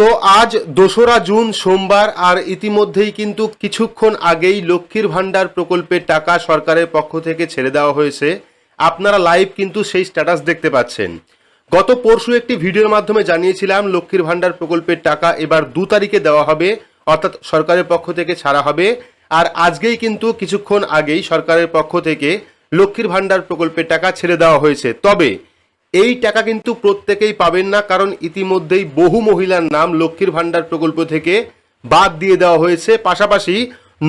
তো আজ দোসরা জুন সোমবার, আর ইতিমধ্যেই কিন্তু কিছুক্ষণ আগেই লক্ষ্মীর ভাণ্ডার প্রকল্পের টাকা সরকারের পক্ষ থেকে ছেড়ে দেওয়া হয়েছে। আপনারা লাইভ কিন্তু সেই স্ট্যাটাস দেখতে পাচ্ছেন। গত পরশু একটি ভিডিওর মাধ্যমে জানিয়েছিলাম, লক্ষ্মীর ভাণ্ডার প্রকল্পের টাকা এবার দু তারিখে দেওয়া হবে, অর্থাৎ সরকারের পক্ষ থেকে ছাড়া হবে। আর আজকেই কিন্তু কিছুক্ষণ আগেই সরকারের পক্ষ থেকে লক্ষ্মীর ভাণ্ডার প্রকল্পের টাকা ছেড়ে দেওয়া হয়েছে। তবে এই টাকা কিন্তু প্রত্যেকেই পাবেন না, কারণ ইতিমধ্যেই বহু মহিলার নাম লক্ষ্মীর ভাণ্ডার প্রকল্প থেকে বাদ দিয়ে দেওয়া হয়েছে। পাশাপাশি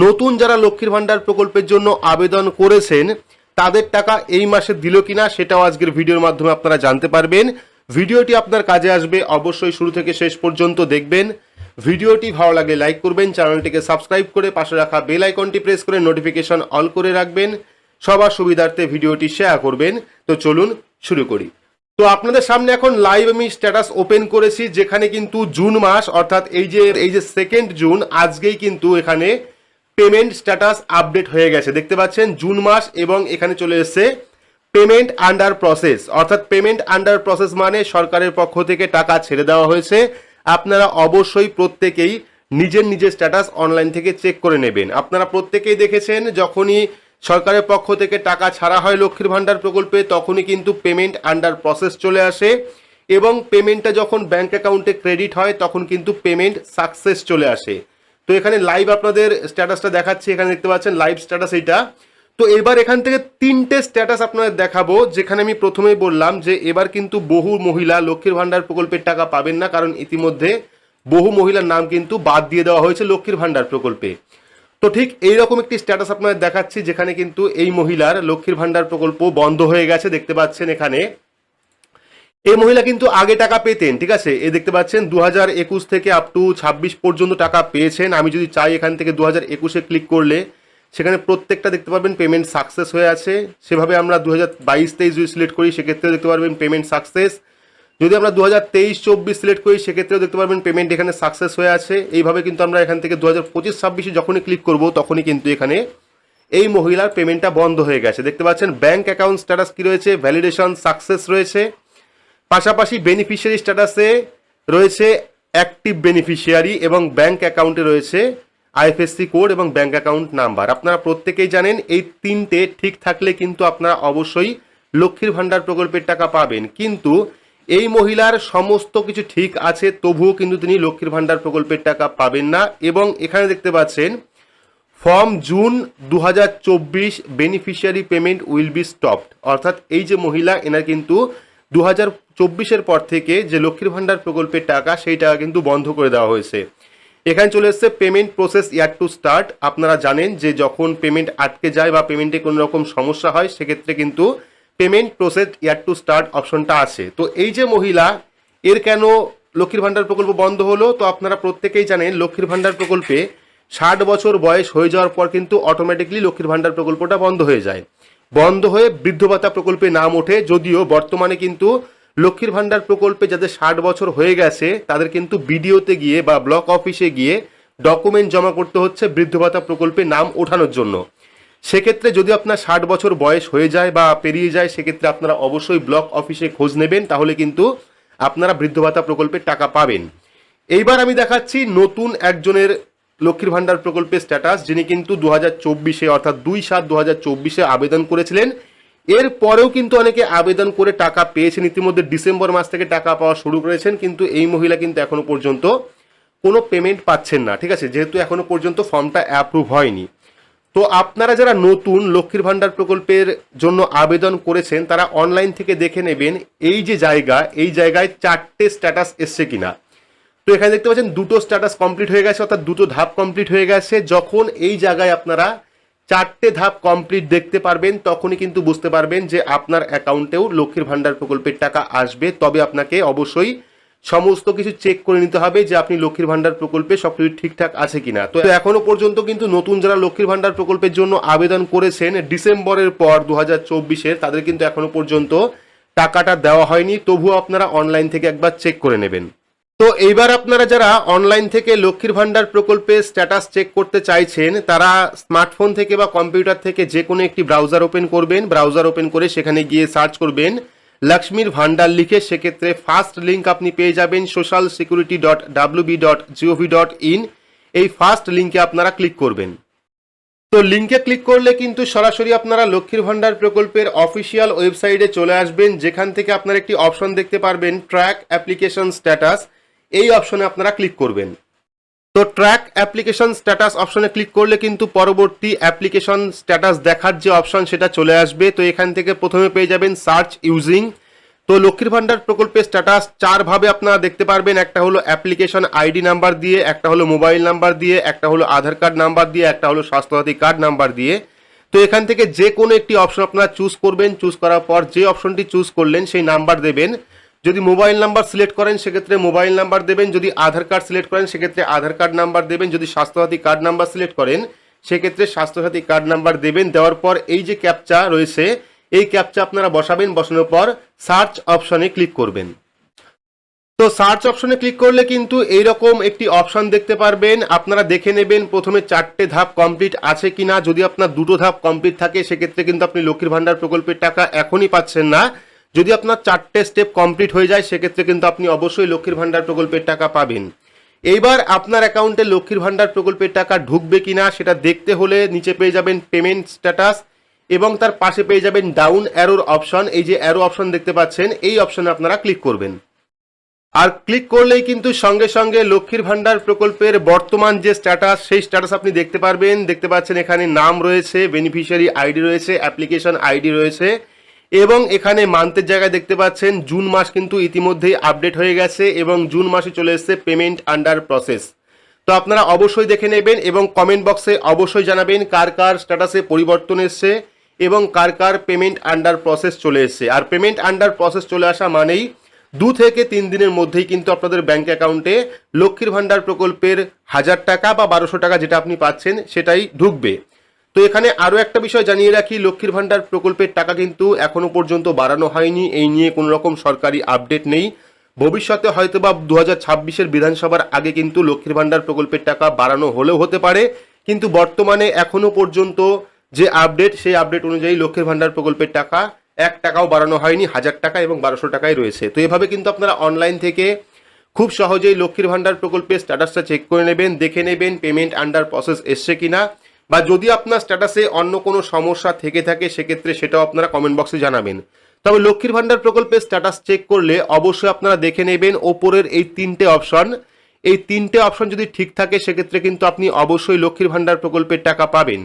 নতুন যারা লক্ষ্মীর ভাণ্ডার প্রকল্পের জন্য আবেদন করেছেন, তাদের টাকা এই মাসে দিল কিনা সেটাও আজকের ভিডিওর মাধ্যমে আপনারা জানতে পারবেন। ভিডিওটি আপনার কাজে আসবে, অবশ্যই শুরু থেকে শেষ পর্যন্ত দেখবেন। ভিডিওটি ভালো লাগলে লাইক করবেন, চ্যানেলটিকে সাবস্ক্রাইব করে পাশে রাখা বেল আইকনটি প্রেস করে নোটিফিকেশন অল করে রাখবেন। সবার সুবিধার্থে ভিডিওটি শেয়ার করবেন। তো চলুন শুরু করি। তো আপনাদের সামনে এখন লাইভ আমি স্ট্যাটাস ওপেন করেছি, যেখানে কিন্তু জুন মাস, অর্থাৎ এই যে এই যে সেকেন্ড জুন আজকেই কিন্তু এখানে পেমেন্ট স্ট্যাটাস আপডেট হয়ে গেছে। দেখতে পাচ্ছেন জুন মাস এবং এখানে চলে এসেছে পেমেন্ট আন্ডার প্রসেস অর্থাৎ পেমেন্ট আন্ডার প্রসেস মানে সরকারের পক্ষ থেকে টাকা ছেড়ে দেওয়া হয়েছে। আপনারা অবশ্যই প্রত্যেকেই নিজের নিজের স্ট্যাটাস অনলাইন থেকে চেক করে নেবেন। আপনারা প্রত্যেকেই দেখেছেন, যখনই সরকারের পক্ষ থেকে টাকা ছাড়া হয় লক্ষ্মীর ভাণ্ডার প্রকল্পে, তখনই কিন্তু পেমেন্ট আন্ডার প্রসেস চলে আসে এবং পেমেন্টটা যখন ব্যাঙ্ক অ্যাকাউন্টে ক্রেডিট হয়, তখন কিন্তু পেমেন্ট সাকসেস চলে আসে। তো এখানে লাইভ আপনাদের স্ট্যাটাসটা দেখাচ্ছি, এখানে দেখতে পাচ্ছেন লাইভ স্ট্যাটাস এটা তো এবার এখান থেকে তিনটে স্ট্যাটাস আপনাদের দেখাবো, যেখানে আমি প্রথমেই বললাম যে এবার কিন্তু বহু মহিলা লক্ষ্মীর ভাণ্ডার প্রকল্পের টাকা পাবেন না, কারণ ইতিমধ্যে বহু মহিলার নাম কিন্তু বাদ দিয়ে দেওয়া হয়েছে লক্ষ্মীর ভাণ্ডার প্রকল্পে। তো ঠিক এইরকম একটি স্ট্যাটাস আপনাদের দেখাচ্ছি, যেখানে কিন্তু এই মহিলার লক্ষ্মীর ভাণ্ডার প্রকল্প বন্ধ হয়ে গেছে, দেখতে পাচ্ছেন এখানে। এই মহিলা কিন্তু আগে টাকা পেতেন, ঠিক আছে? এ দেখতে পাচ্ছেন দু হাজার একুশ থেকে আপ টু ছাব্বিশ পর্যন্ত টাকা পেয়েছেন। আমি যদি চাই এখান থেকে দু হাজার একুশে ক্লিক করলে, সেখানে প্রত্যেকটা দেখতে পারবেন পেমেন্ট সাকসেস হয়ে আছে। সেভাবে আমরা দু হাজার বাইশ তেইশ যদি সিলেক্ট করি, সেক্ষেত্রেও দেখতে পারবেন পেমেন্ট সাকসেস যদি আমরা দু হাজার তেইশ, চব্বিশ সিলেক্ট করি, সেক্ষেত্রেও দেখতে পারবেন পেমেন্ট এখানে সাকসেস হয়ে আছে। এইভাবে কিন্তু আমরা এখান থেকে দু হাজার পঁচিশ, ছাব্বিশে যখনই ক্লিক করব, তখনই কিন্তু এখানে এই মহিলার পেমেন্টটা বন্ধ হয়ে গেছে। দেখতে পাচ্ছেন ব্যাংক অ্যাকাউন্ট স্ট্যাটাস কি রয়েছে? ভ্যালিডেশন সাকসেস রয়েছে। পাশাপাশি বেনিফিশিয়ারি স্ট্যাটাসে রয়েছে অ্যাক্টিভ বেনিফিশিয়ারি এবং ব্যাংক অ্যাকাউন্টে রয়েছে আইএফএসসি কোড এবং ব্যাংক অ্যাকাউন্ট নাম্বার আপনারা প্রত্যেকেই জানেন এই তিনটে ঠিক থাকলে কিন্তু আপনারা অবশ্যই লক্ষ্মীর ভাণ্ডার প্রকল্পের টাকা পাবেন। কিন্তু এই মহিলার সমস্ত কিছু ঠিক আছে, তবুও কিন্তু তিনি লক্ষ্মীর ভাণ্ডার প্রকল্পের টাকা পাবেন না এবং এখানে দেখতে পাচ্ছেন, ফর্ম জুন দু হাজার চব্বিশ beneficiary payment will be stopped অর্থাৎ এই যে মহিলা, এনার কিন্তু দু হাজার চব্বিশের পর থেকে যে লক্ষ্মীর ভাণ্ডার প্রকল্পের টাকা, সেই টাকা কিন্তু বন্ধ করে দেওয়া হয়েছে। এখানে চলে এসছে payment process yet to start আপনারা জানেন যে যখন পেমেন্ট আটকে যায় বা পেমেন্টে কোনো রকম সমস্যা হয়, সেক্ষেত্রে কিন্তু payment process yet to start অপশনটা আছে। তো এই যে মহিলা, এর কেন লক্ষ্মীর ভাণ্ডার প্রকল্প বন্ধ হলো? তো আপনারা প্রত্যেকেই জানেন, লক্ষ্মীর ভাণ্ডার প্রকল্পে ষাট বছর বয়স হয়ে যাওয়ার পর কিন্তু অটোমেটিকলি লক্ষ্মীর ভাণ্ডার প্রকল্পটা বন্ধ হয়ে যায়। বন্ধ হয়ে বৃদ্ধ ভাতা প্রকল্পে নাম ওঠে, যদিও বর্তমানে কিন্তু লক্ষ্মীর ভাণ্ডার প্রকল্পে যাদের ষাট বছর হয়ে গেছে, তাদের কিন্তু বিডিওতে গিয়ে বা ব্লক অফিসে গিয়ে ডকুমেন্ট জমা করতে হচ্ছে বৃদ্ধ ভাতা প্রকল্পে নাম ওঠানোর জন্য। সেক্ষেত্রে যদি আপনার ষাট বছর বয়স হয়ে যায় বা পেরিয়ে যায়, সেক্ষেত্রে আপনারা অবশ্যই ব্লক অফিসে খোঁজ নেবেন, তাহলে কিন্তু আপনারা বৃদ্ধ ভাতা প্রকল্পের টাকা পাবেন। এইবার আমি দেখাচ্ছি নতুন একজনের লক্ষ্মীর ভাণ্ডার প্রকল্পের স্ট্যাটাস যিনি কিন্তু দু হাজার চব্বিশে, অর্থাৎ দুই সাত দু হাজার চব্বিশে আবেদন করেছিলেন। এর পরেও কিন্তু অনেকে আবেদন করে টাকা পেয়েছেন, ইতিমধ্যে ডিসেম্বর মাস থেকে টাকা পাওয়া শুরু করেছেন, কিন্তু এই মহিলা কিন্তু এখনও পর্যন্ত কোনো পেমেন্ট পাচ্ছেন না, ঠিক আছে? যেহেতু এখনও পর্যন্ত ফর্মটা অ্যাপ্রুভ হয়নি। তো আপনারা যারা নতুন লক্ষ্মীর ভাণ্ডার প্রকল্পের জন্য আবেদন করেছেন, তারা অনলাইন থেকে দেখে নেবেন এই যে জায়গা, এই জায়গায় চারটে স্ট্যাটাস এসছে কিনা। তো এখানে দেখতে পাচ্ছেন, দুটো স্ট্যাটাস কমপ্লিট হয়ে গেছে, অর্থাৎ দুটো ধাপ কমপ্লিট হয়ে গেছে। যখন এই জায়গায় আপনারা চারটে ধাপ কমপ্লিট দেখতে পারবেন, তখনই কিন্তু বুঝতে পারবেন যে আপনার অ্যাকাউন্টেও লক্ষ্মীর ভাণ্ডার প্রকল্পের টাকা আসবে। তবে আপনাকে অবশ্যই সমস্ত কিছু চেক করে নিতে হবে যে আপনি লক্ষ্মীর ভান্ডার প্রকল্পে সবকিছু ঠিকঠাক আছে কিনা। তো এখনও পর্যন্ত কিন্তু নতুন যারা লক্ষ্মীর ভান্ডার প্রকল্পের জন্য আবেদন করেছেন, ডিসেম্বরের পর দু হাজার তাদের কিন্তু এখনও পর্যন্ত টাকাটা দেওয়া হয়নি। তবুও আপনারা অনলাইন থেকে একবার চেক করে নেবেন। তো এইবার আপনারা যারা অনলাইন থেকে লক্ষ্মীর ভান্ডার প্রকল্পের স্ট্যাটাস চেক করতে চাইছেন, তারা স্মার্টফোন থেকে বা কম্পিউটার থেকে যে কোনো একটি ব্রাউজার ওপেন করবেন। ব্রাউজার ওপেন করে সেখানে গিয়ে সার্চ করবেন। লক্ষ্মীর ভান্ডার লিখে সেক্ষেত্রে ফার্স্ট লিঙ্ক আপনি পেয়ে যাবেন social security dot WB dot GOV dot in এই ফার্স্ট লিঙ্কে আপনারা ক্লিক করবেন। তো লিঙ্কে ক্লিক করলে কিন্তু সরাসরি আপনারা লক্ষ্মীর ভান্ডার প্রকল্পের অফিসিয়াল ওয়েবসাইটে চলে আসবেন। যেখান থেকে আপনারা একটি অপশন দেখতে পারবেন ট্র্যাক অ্যাপ্লিকেশন স্ট্যাটাস এই অপশনে আপনারা ক্লিক করবেন। তো ট্র্যাক অ্যাপ্লিকেশন স্ট্যাটাস অপশনে ক্লিক করলে কিন্তু পরবর্তী অ্যাপ্লিকেশন স্ট্যাটাস দেখার যে অপশন সেটা চলে আসবে। তো এখান থেকে প্রথমে পেয়ে যাবেন সার্চ ইউজিং তো লক্ষ্মীর ভান্ডার প্রকল্পের স্ট্যাটাস চারভাবে আপনারা দেখতে পারবেন। একটা হলো অ্যাপ্লিকেশন আইডি নাম্বার দিয়ে, একটা হলো মোবাইল নাম্বার দিয়ে, একটা হলো আধার কার্ড নাম্বার দিয়ে, একটা হলো স্বাস্থ্যসাথী কার্ড নাম্বার দিয়ে। তো এখান থেকে যে কোনো একটি অপশন আপনারা চুজ করবেন। চুজ করার পর যে অপশনটি চুজ করলেন সেই নাম্বার দেবেন। যদি মোবাইল নাম্বার সিলেক্ট করেন, সেক্ষেত্রে মোবাইল নাম্বার দেবেন। যদি আধার কার্ড সিলেক্ট করেন, সেক্ষেত্রে আধার কার্ড নাম্বার দেবেন। যদি স্বাস্থ্যসাথী কার্ড নাম্বার সিলেক্ট করেন, সেক্ষেত্রে স্বাস্থ্যসাথী কার্ড নাম্বার দেবেন। দেওয়ার পর এই যে ক্যাপচা রয়েছে, এই ক্যাপচা আপনারা বসাবেন। বসানোর পর সার্চ অপশনে ক্লিক করবেন। তো সার্চ অপশনে ক্লিক করলে কিন্তু এইরকম একটি অপশন দেখতে পারবেন। আপনারা দেখে নেবেন প্রথমে চারটে ধাপ কমপ্লিট আছে কিনা। যদি আপনার দুটো ধাপ কমপ্লিট থাকে, সেক্ষেত্রে কিন্তু আপনি লক্ষ্মীর ভান্ডার প্রকল্পের টাকা এখনই পাচ্ছেন না। যদি আপনার চারটে স্টেপ কমপ্লিট হয়ে যায়, সেক্ষেত্রে কিন্তু আপনি অবশ্যই লক্ষ্মীর ভান্ডার প্রকল্পের টাকা পাবেন। এইবার আপনার অ্যাকাউন্টে লক্ষ্মীর ভান্ডার প্রকল্পের টাকা ঢুকবে কিনা, সেটা দেখতে হলে নিচে পেয়ে যাবেন পেমেন্ট স্ট্যাটাস এবং তার পাশে পেয়ে যাবেন ডাউন অ্যারোর অপশন এই যে অ্যারো অপশন দেখতে পাচ্ছেন, এই অপশনে আপনারা ক্লিক করবেন। আর ক্লিক করলেই কিন্তু সঙ্গে সঙ্গে লক্ষ্মীর ভান্ডার প্রকল্পের বর্তমান যে স্ট্যাটাস সেই স্ট্যাটাস আপনি দেখতে পারবেন। দেখতে পাচ্ছেন এখানে নাম রয়েছে বেনিফিশিয়ারি আইডি রয়েছে অ্যাপ্লিকেশন আইডি রয়েছে। এবং এখানে মান্থের জায়গায় দেখতে পাচ্ছেন জুন মাস কিন্তু ইতিমধ্যেই আপডেট হয়ে গেছে এবং জুন মাসে চলে এসেছে পেমেন্ট আন্ডার প্রসেস তো আপনারা অবশ্যই দেখে নেবেন এবং কমেন্ট বক্সে অবশ্যই জানাবেন কার কার স্ট্যাটাসে পরিবর্তন এসছে এবং কার কার পেমেন্ট আন্ডার প্রসেস চলে এসছে। আর পেমেন্ট আন্ডার প্রসেস চলে আসা মানেই দু থেকে তিন দিনের মধ্যেই কিন্তু আপনাদের ব্যাঙ্ক অ্যাকাউন্টে লক্ষ্মীর ভান্ডার প্রকল্পের হাজার টাকা বা বারোশো টাকা যেটা আপনি পাচ্ছেন সেটাই ঢুকবে। তো এখানে আরও একটা বিষয় জানিয়ে রাখি, লক্ষ্মীর ভান্ডার প্রকল্পের টাকা কিন্তু এখনও পর্যন্ত বাড়ানো হয়নি। এই নিয়ে কোনো রকম সরকারি আপডেট নেই। ভবিষ্যতে হয়তো বা দু হাজার বিধানসভার আগে কিন্তু লক্ষ্মীর ভাণ্ডার প্রকল্পের টাকা বাড়ানো হলেও হতে পারে। কিন্তু বর্তমানে এখনও পর্যন্ত যে আপডেট, সেই আপডেট অনুযায়ী লক্ষ্মীর ভান্ডার প্রকল্পের টাকা এক টাকাও বাড়ানো হয়নি, হাজার টাকা এবং বারোশো টাকায় রয়েছে। তো এভাবে কিন্তু আপনারা অনলাইন থেকে খুব সহজেই লক্ষ্মীর ভান্ডার প্রকল্পের স্ট্যাটাসটা চেক করে নেবেন, দেখে নেবেন পেমেন্ট আন্ডার প্রসেস এসছে কিনা। বা যদি আপনার স্ট্যাটাসে অন্য কোনো সমস্যা থেকে থাকে, সেক্ষেত্রে সেটাও আপনারা কমেন্ট বক্সে জানাবেন। তবে লক্ষ্মীর ভান্ডার প্রকল্পের স্ট্যাটাস চেক করলে অবশ্যই আপনারা দেখে নেবেন ওপরের এই তিনটে অপশন এই তিনটে অপশন যদি ঠিক থাকে, সেক্ষেত্রে কিন্তু আপনি অবশ্যই লক্ষ্মীর ভান্ডার প্রকল্পের টাকা পাবেন।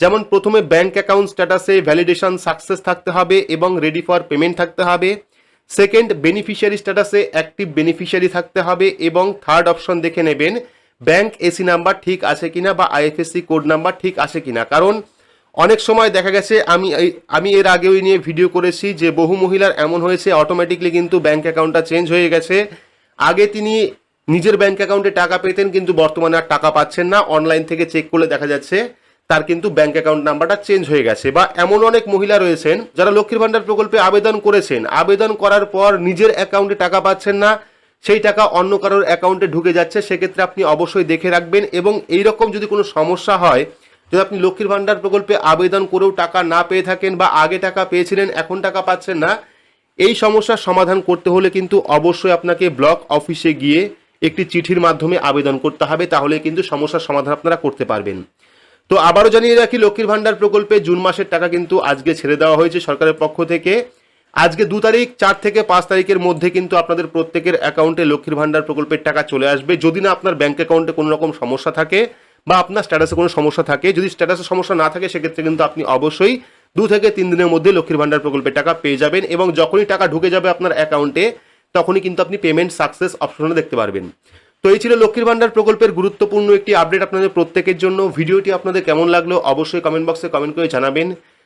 যেমন প্রথমে ব্যাংক অ্যাকাউন্ট স্ট্যাটাসে ভ্যালিডেশন সাকসেস থাকতে হবে এবং রেডি ফর পেমেন্ট থাকতে হবে। সেকেন্ড বেনিফিশিয়ারি স্ট্যাটাসে অ্যাক্টিভ বেনিফিশিয়ারি থাকতে হবে এবং থার্ড অপশন দেখে নেবেন। ব্যাংক এসি নাম্বার ঠিক আছে কিনা বা আইএফএসসি কোড নাম্বার ঠিক আছে কিনা? কারণ অনেক সময় দেখা গেছে, আমি আমি এর আগেও নিয়ে ভিডিও করেছি যে বহু মহিলার এমন হয়েছে অটোমেটিকলি কিন্তু ব্যাংক অ্যাকাউন্টটা চেঞ্জ হয়ে গেছে। আগে তিনি নিজের ব্যাংক অ্যাকাউন্টে টাকা পেতেন, কিন্তু বর্তমানে আর টাকা পাচ্ছেন না। অনলাইন থেকে চেক করলে দেখা যাচ্ছে, তার কিন্তু ব্যাংক অ্যাকাউন্ট নাম্বারটা চেঞ্জ হয়ে গেছে। বা এমন অনেক মহিলা রয়েছেন যারা লক্ষ্মীর ভান্ডার প্রকল্পে আবেদন করেছেন। আবেদন করার পর নিজের অ্যাকাউন্টে টাকা পাচ্ছেন না সেই টাকা অন্য কারোর অ্যাকাউন্টে ঢুকে যাচ্ছে, সেক্ষেত্রে আপনি অবশ্যই দেখে রাখবেন এবং এই রকম যদি কোনো সমস্যা হয়, যদি আপনি লক্ষ্মীর ভান্ডার প্রকল্পে আবেদন করেও টাকা না পেয়ে থাকেন বা আগে টাকা পেয়েছিলেন, এখন টাকা পাচ্ছেন না, এই সমস্যার সমাধান করতে হলে কিন্তু অবশ্যই আপনাকে ব্লক অফিসে গিয়ে একটি চিঠির মাধ্যমে আবেদন করতে হবে, তাহলে কিন্তু সমস্যার সমাধান আপনারা করতে পারবেন। তো আবারও জানিয়ে রাখি, লক্ষ্মীর ভান্ডার প্রকল্পে জুন মাসের টাকা কিন্তু আজকে ছেড়ে দেওয়া হয়েছে সরকারের পক্ষ থেকে। আজকে দু তারিখ, চার থেকে পাঁচ তারিখের মধ্যে কিন্তু আপনাদের প্রত্যেকের অ্যাকাউন্টে লক্ষ্মীর ভান্ডার প্রকল্পের টাকা চলে আসবে। যদি না আপনার ব্যাঙ্ক অ্যাকাউন্টে কোনো রকম সমস্যা থাকে বা আপনার স্ট্যাটাসে কোনো সমস্যা থাকে, যদি স্ট্যাটাসে সমস্যা না থাকে, সেক্ষেত্রে কিন্তু আপনি অবশ্যই দু থেকে তিন দিনের মধ্যে লক্ষ্মীর ভান্ডার প্রকল্পের টাকা পেয়ে যাবেন এবং যখনই টাকা ঢুকে যাবে আপনার অ্যাকাউন্টে, তখনই কিন্তু আপনি পেমেন্ট সাকসেস অপশনে দেখতে পারবেন। তো এই ছিল লক্ষ্মীর ভান্ডার প্রকল্পের গুরুত্বপূর্ণ একটি আপডেট আপনাদের প্রত্যেকের জন্য। ভিডিওটি আপনাদের কেমন লাগল অবশ্যই কমেন্ট বক্সে কমেন্ট করে জানাবেন।